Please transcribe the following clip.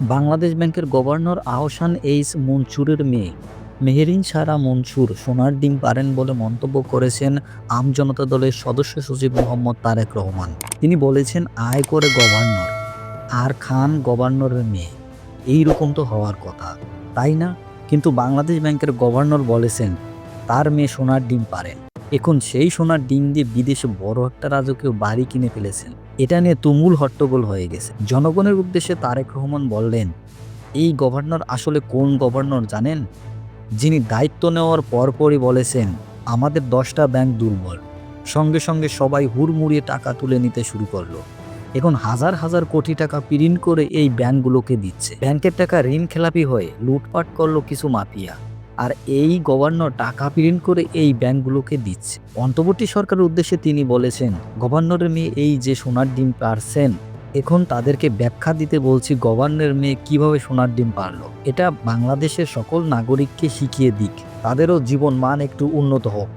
বাংলাদেশ ব্যাংকের গভর্নর আহসান এইস মনসুরের মেয়ে মেহেরিন সারা মনসুর সোনার ডিম পারেন বলে মন্তব্য করেছেন আম জনতা দলের সদস্য সচিব মোহাম্মদ তারেক রহমান। তিনি বলেছেন, আয় করে গভর্নর। আর খান গভর্নরের মেয়ে। এই রকম তো হওয়ার কথা। তাই না? কিন্তু বাংলাদেশ ব্যাংকের গভর্নর বলেছেন, তার মেয়ে সোনার ডিম পারেন। এখন সেই সোনার ডিম দিয়ে বিদেশে বড় একটা রাজকীয় বাড়ি কিনে ফেলেছেন। এটা নিয়ে তুমুল হট্টগোল হয়ে গেছে। জনগণের উদ্দেশ্যে তারেক রহমান বললেন, এই গভর্নর আসলে কোন গভর্নর জানেন? যিনি দায়িত্ব নেওয়ার পরপরই বলেছেন, আমাদের দশটা ব্যাংক দুর্বল। সঙ্গে সঙ্গে সবাই হুড়মুড়িয়ে টাকা তুলে নিতে শুরু করল। এখন হাজার হাজার কোটি টাকা প্রিন্ট করে এই ব্যাংকগুলোকে দিচ্ছে। ব্যাংকের টাকা ঋণ খেলাপি হয়ে লুটপাট করল কিছু মাফিয়া। আর এই গভর্নর টাকা প্রিন্ট করে এই ব্যাংকগুলোকে দিচ্ছে। অন্তর্বর্তী সরকারের উদ্দেশ্যে তিনি বলেছেন, গভর্নরের মেয়ে এই যে সোনার ডিম পারছেন, এখন তাদেরকে ব্যাখ্যা দিতে বলছি গভর্নরের মেয়ে কীভাবে সোনার ডিম পারল। এটা বাংলাদেশের সকল নাগরিককে শিখিয়ে দিক। তাদেরও জীবন মান একটু উন্নত হোক।